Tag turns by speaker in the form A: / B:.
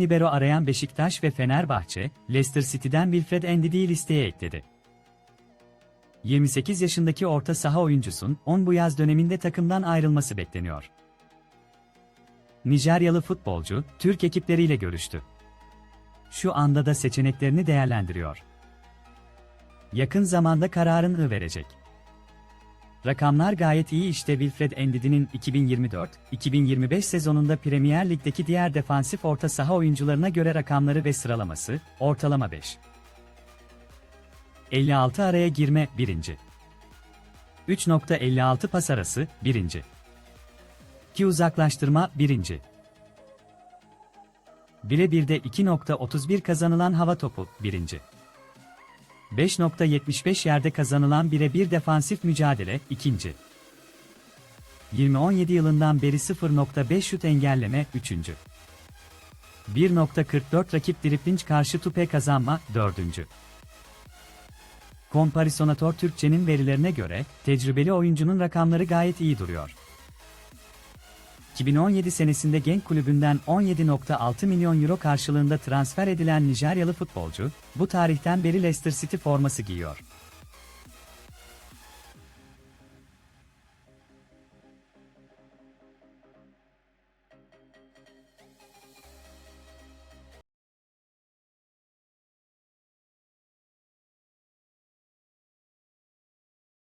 A: libero arayan Beşiktaş ve Fenerbahçe, Leicester City'den Wilfred Ndidi'yi listeye ekledi. 28 yaşındaki orta saha oyuncusun, 10 bu yaz döneminde takımdan ayrılması bekleniyor. Nijeryalı futbolcu, Türk ekipleriyle görüştü. Şu anda da seçeneklerini değerlendiriyor. Yakın zamanda kararını verecek. Rakamlar gayet iyi işte Wilfred Ndidi'nin 2024-2025 sezonunda Premier Lig'deki diğer defansif orta saha oyuncularına göre rakamları ve sıralaması, ortalama 5. 56 araya girme 1. 3.56 pas arası 1. 2 uzaklaştırma 1. Bire 1'de 2.31 kazanılan hava topu 1. 5.75 yerde kazanılan bire bir defansif mücadele, ikinci. 2017 yılından beri 0.5 şut engelleme, üçüncü. 1.44 rakip driplinç karşı tupe kazanma, dördüncü. Komparisonator Türkçe'nin verilerine göre, tecrübeli oyuncunun rakamları gayet iyi duruyor. 2017 senesinde Genk kulübünden 17.6 milyon euro karşılığında transfer edilen Nijeryalı futbolcu, bu tarihten beri Leicester City forması giyiyor.